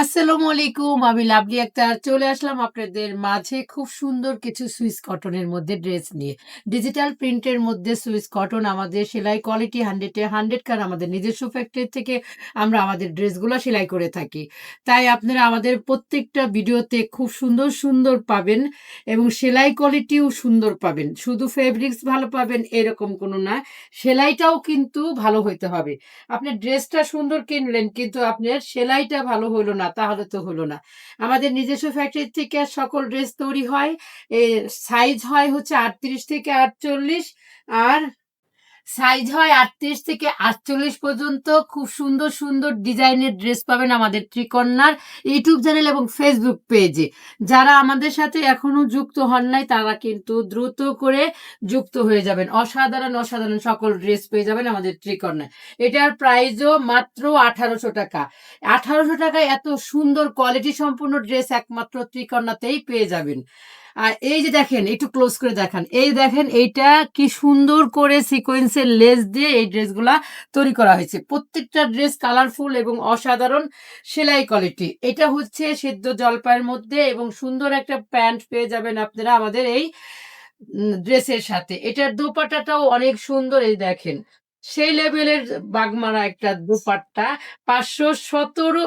আসসালামু আলাইকুম, আমি লাভলি আক্তার। চলে আসলাম আপনাদের মাঝে খুব সুন্দর কিছু সুইস কটনের মধ্যে ড্রেস নিয়ে। ডিজিটাল প্রিন্টের মধ্যে সুইস কটন আমাদের সেলাই কোয়ালিটি হান্ড্রেডে হান্ড্রেড কার আমাদের নিজস্ব ফ্যাক্টরি থেকে আমরা আমাদের ড্রেসগুলো সেলাই করে থাকি। তাই আপনারা আমাদের প্রত্যেকটা ভিডিওতে খুব সুন্দর সুন্দর পাবেন এবং সেলাই কোয়ালিটিও সুন্দর পাবেন। শুধু ফেব্রিক্স ভালো পাবেন এরকম কোনো না, সেলাইটাও কিন্তু ভালো হইতে হবে। আপনি ড্রেসটা সুন্দর কিনলেন, কিন্তু আপনার সেলাইটা ভালো হলো না। তাহলে তো হলো না। আমাদের নিজস্ব ফ্যাক্টরি থেকে সকল ড্রেস তৈরি হয় সাইজ হয় হচ্ছে আটত্রিশ থেকে আটচল্লিশ, আর সাইজ হয় আটত্রিশ থেকে আটচল্লিশ পর্যন্ত। খুব সুন্দর সুন্দর ডিজাইনের ড্রেস পাবেন আমাদের ত্রিকন্যার ইউটিউব চ্যানেল এবং ফেসবুক পেজে যারা আমাদের সাথে এখনও যুক্ত হন নাই, তারা কিন্তু দ্রুত করে যুক্ত হয়ে যাবেন। অসাধারণ অসাধারণ সকল ড্রেস পেয়ে যাবেন আমাদের ত্রিকন্যায়। এটার প্রাইসও মাত্র আঠারোশো টাকা। আঠারোশো টাকায় এত সুন্দর কোয়ালিটি সম্পূর্ণ ড্রেস একমাত্র ত্রিকন্যাতেই পেয়ে যাবেন। আর এই যে দেখেন, একটু ক্লোজ করে দেখান। এই দেখেন, এইটা কি সুন্দর করে সিকোয়েন্সের লেস দিয়ে এই ড্রেসগুলা তৈরি করা হয়েছে। প্রত্যেকটা ড্রেস কালারফুল এবং অসাধারণ সেলাই কোয়ালিটি এটা হচ্ছে সিদ্ধ জলপাইয়ের মধ্যে এবং সুন্দর একটা প্যান্ট পেয়ে যাবেন আপনারা আমাদের এই ড্রেসের সাথে। এটার দোপাট্টাটাও অনেক সুন্দর, এই দেখেন। সেই লেভেলের বাগমারা একটা দুপাট্টা, পাঁচশো সতেরো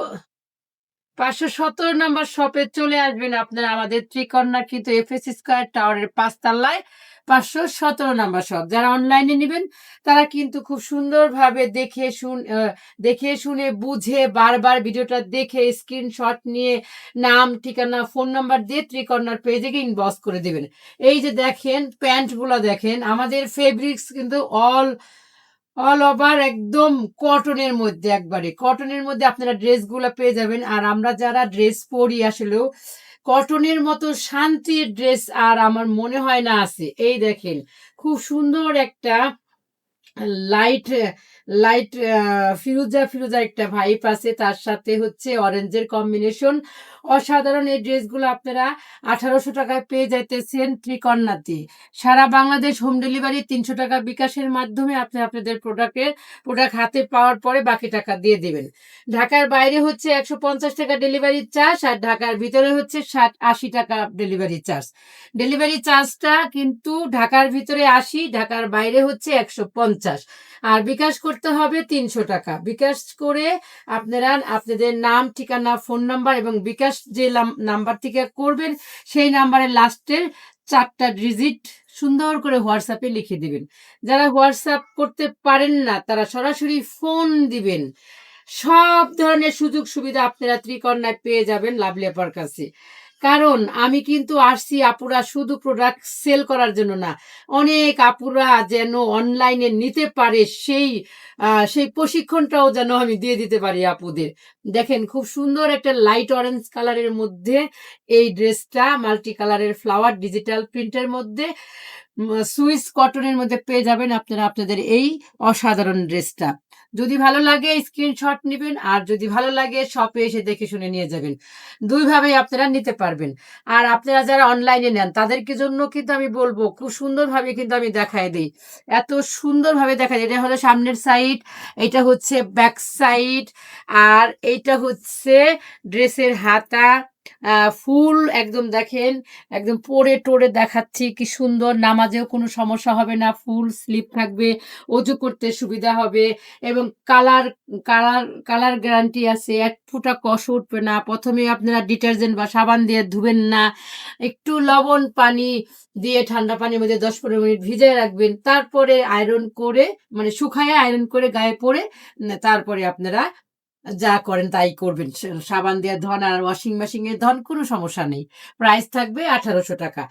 পাঁচশো সতেরো নাম্বার শপে চলে আসবেন আপনারা আমাদের ত্রিকন্যা কিন্তু এফএস স্কোয়ার টাওয়ারের পাঁচতলায় পাঁচশো সতেরো নাম্বার শপ। যারা অনলাইনে নেবেন, তারা কিন্তু খুব সুন্দরভাবে দেখে শুন দেখে শুনে বুঝে বারবার ভিডিওটা দেখে স্ক্রিনশট নিয়ে নাম, ঠিকানা ফোন নাম্বার দিয়ে ত্রিকন্যার পেজে গিয়ে ইনবক্স করে দেবেন। এই যে দেখেন প্যান্টগুলো দেখেন, আমাদের ফেব্রিক্স কিন্তু অল অল ওভার একদম কটনের মধ্যে একবারে। কটনের মধ্যে আপনারা ড্রেসগুলো পেয়ে যাবেন। আর আমরা যারা ড্রেস পরি আসলেও কটনের মতো শান্তির ড্রেস আর আমার মনে হয় না আছে। এই দেখেন, খুব সুন্দর একটা লাইট লাইট ফিরোজা ফিরোজা একটা ভাইপ আছে। তার সাথে হচ্ছে অরেঞ্জের কম্বিনেশন অসাধারণ এই ড্রেসগুলো আপনারা আঠারোশো টাকায় পেয়ে যাইতেছেন ত্রিকন্যাতে। সারা বাংলাদেশ হোম ডেলিভারি তিনশো টাকা বিকাশের মাধ্যমে আপনি আপনাদের প্রোডাক্টের প্রোডাক্ট হাতে পাওয়ার পরে বাকি টাকা দিয়ে দেবেন। ঢাকার বাইরে হচ্ছে একশো পঞ্চাশ টাকা ডেলিভারি চার্জ আর ঢাকার ভিতরে হচ্ছে ষাট, আশি টাকা ডেলিভারি চার্জ ডেলিভারি চার্জটা কিন্তু ঢাকার ভিতরে আশি, ঢাকার বাইরে হচ্ছে একশো পঞ্চাশ। আর বিকাশ করতে হবে তিনশো টাকা। বিকাশ করে আপনারা আপনাদের নাম, ঠিকানা, ফোন নাম্বার এবং বিকাশ যে নাম্বার থেকে করবেন, সেই নাম্বারের লাস্টের চারটা ডিজিট সুন্দর করে হোয়াটসঅ্যাপে লিখে দিবেন। যারা হোয়াটসঅ্যাপ করতে পারেন না, তারা সরাসরি ফোন দিবেন। সব ধরনের সুযোগ সুবিধা আপনারা ত্রিকন্যায় পেয়ে যাবেন লাভলি আপার কাছে। কারণ আমি কিন্তু আসছি আপুরা শুধু প্রোডাক্ট সেল করার জন্য না। অনেক আপুরা যেন অনলাইনে নিতে পারে সেই সেই প্রশিক্ষণটাও যেন আমি দিয়ে দিতে পারি আপুদের। দেখেন খুব সুন্দর একটা লাইট অরেঞ্জ কালারের মধ্যে এই ড্রেসটা মাল্টি কালারের ফ্লাওয়ার ডিজিটাল প্রিন্টের মধ্যে সুইস কটনের মধ্যে পেয়ে যাবেন আপনারা, আপনাদের এই অসাধারণ ড্রেসটা। যদি ভালো লাগে স্ক্রিনশট নেবেন, আর যদি ভালো লাগে শপে এসে দেখে শুনে নিয়ে যাবেন। দুইভাবেই আপনারা নিতে পারবেন। আর আপনারা যারা অনলাইনে নেন, তাদেরকে জন্য কিন্তু আমি বলব, খুব সুন্দরভাবে কিন্তু আমি দেখাই দিই। এত সুন্দরভাবে দেখা যায় এটা হলো সামনের সাইড এটা হচ্ছে ব্যাক সাইড আর এইটা হচ্ছে ড্রেসের হাতা ফুল একদম দেখেন, একদম পরে টোরে দেখাচ্ছি, কি সুন্দর, নামাজেও কোনো সমস্যা হবে না, ফুল স্লিপ থাকবে, অজু করতে সুবিধা হবে এবং কালার কালার কালার গ্যারান্টি আছে, এক ফোঁটা কষ উঠবে না, প্রথমে আপনারা ডিটারজেন্ট বা সাবান দিয়ে ধুবেন না, একটু লবণ পানি দিয়ে ঠান্ডা পানির মধ্যে দশ পনেরো মিনিট ভিজিয়ে রাখবেন, তারপরে আয়রন করে মানে শুকায় আয়রন করে গায়ে পরে তারপরে আপনারা যা করেন তাই করবেন। সাবান দেওয়ার ধন আর ওয়াশিং মেশিন ধন কোনো সমস্যা নেই। প্রাইস থাকবে আঠারোশো টাকা।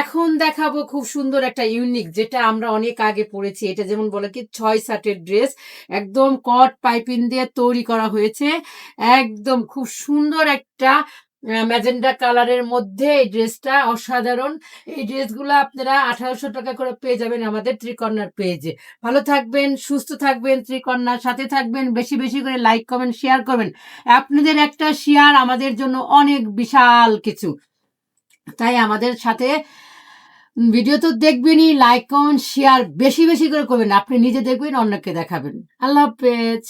এখন দেখাবো খুব সুন্দর একটা ইউনিক যেটা আমরা অনেক আগে পড়েছি এটা যেমন বলে কি ছয় সাটের ড্রেস একদম কট পাইপিং দিয়ে তৈরি করা হয়েছে। একদম খুব সুন্দর একটা ম্যাজেন্ডা কালারের মধ্যে এই ড্রেসটা অসাধারণ। এই ড্রেসগুলো আপনারা আঠারোশো টাকা করে পেয়ে যাবেন আমাদের ত্রিকর্ণার পেজে। ভালো থাকবেন, সুস্থ থাকবেন ত্রিকর্ণার সাথে থাকবেন, বেশি বেশি করে লাইক কমেন্ট শেয়ার করবেন। আপনাদের একটা শেয়ার আমাদের জন্য অনেক বিশাল কিছু। তাই আমাদের সাথে ভিডিও তো দেখবেনই লাইক কমেন্ট শেয়ার বেশি বেশি করে করবেন। আপনি নিজে দেখবেন, অন্যকে দেখাবেন। আল্লাহ হাফেজ।